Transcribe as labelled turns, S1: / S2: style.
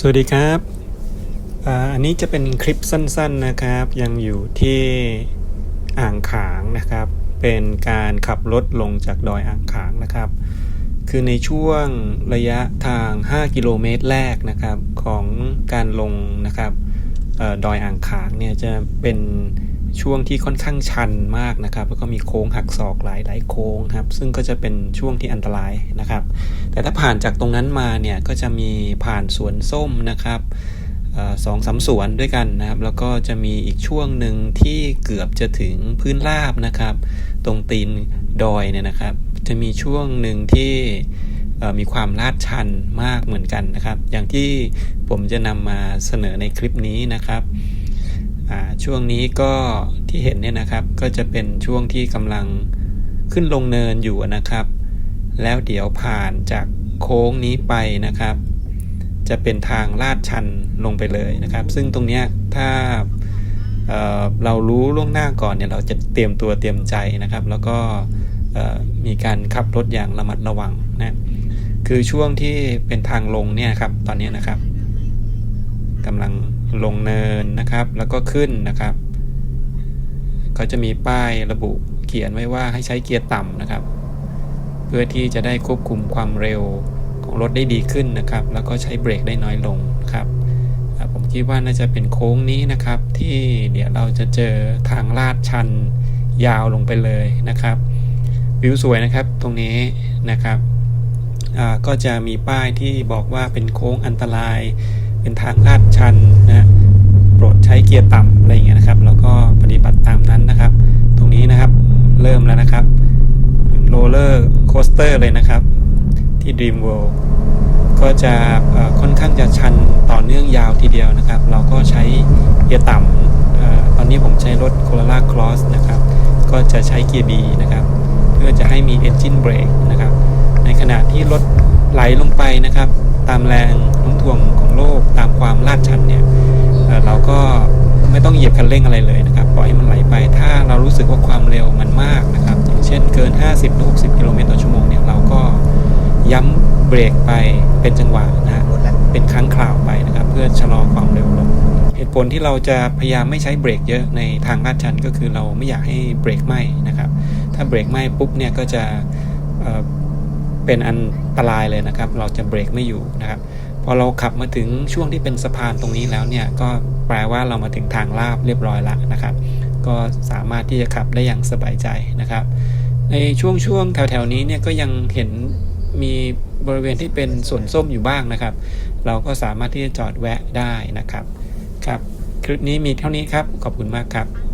S1: สวัสดีครับอันนี้จะเป็นคลิปสั้นๆนะครับ ยังอยู่ที่อ่างขางนะครับ เป็นการขับรถลงจากดอยอ่างขางนะครับ คือในช่วงระยะทาง 5 กิโลเมตรแรกนะครับของการลงนะครับออดอยอ่างขางเนี่ยจะเป็น ช่วงที่ค่อนข้างชันมากนะครับ แล้วก็มีโค้งหักศอกหลายหลายๆโค้งครับ ซึ่งก็จะเป็นช่วงที่อันตรายนะครับ แต่ถ้าผ่านจากตรงนั้นมาเนี่ยก็จะมีผ่านสวนส้มนะครับสองสามสวนด้วยกันนะครับ แล้วก็จะมีอีกช่วงหนึ่งที่เกือบจะถึงพื้นราบนะครับ ตรงตีนดอยเนี่ยนะครับ จะมีช่วงหนึ่งที่มีความลาดชันมากเหมือนกันนะครับ อย่างที่ผมจะนำมาเสนอในคลิปนี้นะครับ ช่วงนี้ก็ที่เห็นเนี่ยนะครับก็จะเป็นช่วงที่กำลังขึ้นลงเนินอยู่นะครับ แล้วเดี๋ยวผ่านจากโค้งนี้ไปนะครับ จะเป็นทางลาดชันลงไปเลยนะครับ ซึ่งตรงนี้ถ้าเเรารู้ล่วงหน้าก่อนเนี่ยเราจะเตรียมตัวเตรียมใจนะครับ แล้วก็มีการขับรถอย่างระมัดระวังนะคือช่วงที่เป็นทางลงเนี่ยครับตอนนี้นะครับ ลงเนินนะครับ แล้วก็ขึ้นนะครับก็จะมีป้ายระบุเขียนไว้ว่าให้ใช้เกียร์ต่ำนะครับ เพื่อที่จะได้ควบคุมความเร็วของรถได้ดีขึ้นนะครับ แล้วก็ใช้เบรกได้น้อยลงครับผมคิดว่าน่าจะเป็นโค้งนี้นะครับ ที่เดี๋ยวเราจะเจอทางลาดชันยาวลงไปเลยนะครับ วิวสวยนะครับตรงนี้นะครับก็จะมีป้ายที่บอกว่าเป็นโค้งอันตราย เป็นทางลาดชันนะโปรดใช้เกียร์ต่ำอะไรอย่างเงี้ยนะครับ แล้วก็ปฏิบัติตามนั้นนะครับ ตรงนี้นะครับเริ่มแล้วนะครับโรลเลอร์โคสเตอร์เลยนะครับ ที่ Dream World ก็จะค่อนข้างจะชันต่อเนื่องยาวทีเดียวนะครับ เราก็ใช้เกียร์ต่ำอ่อตอนนี้ผมใช้รถ Corolla Cross นะครับ ก็จะใช้เกียร์ B นะครับ เพื่อจะให้มี Engine Brake นะครับ ในขณะที่รถไหลลงไปนะครับ ตามแรงโน้มถ่วงของโลกตามความลาดชันเนี่ยเเราก็ไม่ต้องเหยียบคันเร่งอะไรเลยนะครับปล่อยให้มันไหลไป ถ้าเรารู้สึกว่าความเร็วมันมากนะครับอย่างเช่นเกิน 50หรือ60กิโลเมตรต่อชั่วโมงเนี่ยเราก็ย้ำเบรกไปเป็นจังหวะนะฮะเป็นครั้งคราวไปนะครับ เพื่อชะลอความเร็วลงเหตุผลที่เราจะพยายามไม่ใช้เบรกเยอะในทางลาดชันก็คือเราไม่อยากให้เบรกไหมนะครับ ถ้าเบรกไหมปุ๊บเนี่ยก็จะ เป็นอันตรายเลยนะครับ เราจะเบรกไม่อยู่นะครับพอเราขับมาถึงช่วงที่เป็นสะพานตรงนี้แล้วเนี่ยก็แปลว่าเรามาถึงทางลาบเรียบร้อยแล้วนะครับ ก็สามารถที่จะขับได้อย่างสบายใจนะครับ ในช่วงช่วงแถวๆนี้เนี่ยก็ยังเห็นมีบริเวณที่เป็นสวนส้มอยู่บ้างนะครับ เราก็สามารถที่จะจอดแวะได้นะครับครับ คลิปนี้มีเท่านี้ครับขอบคุณมากครับ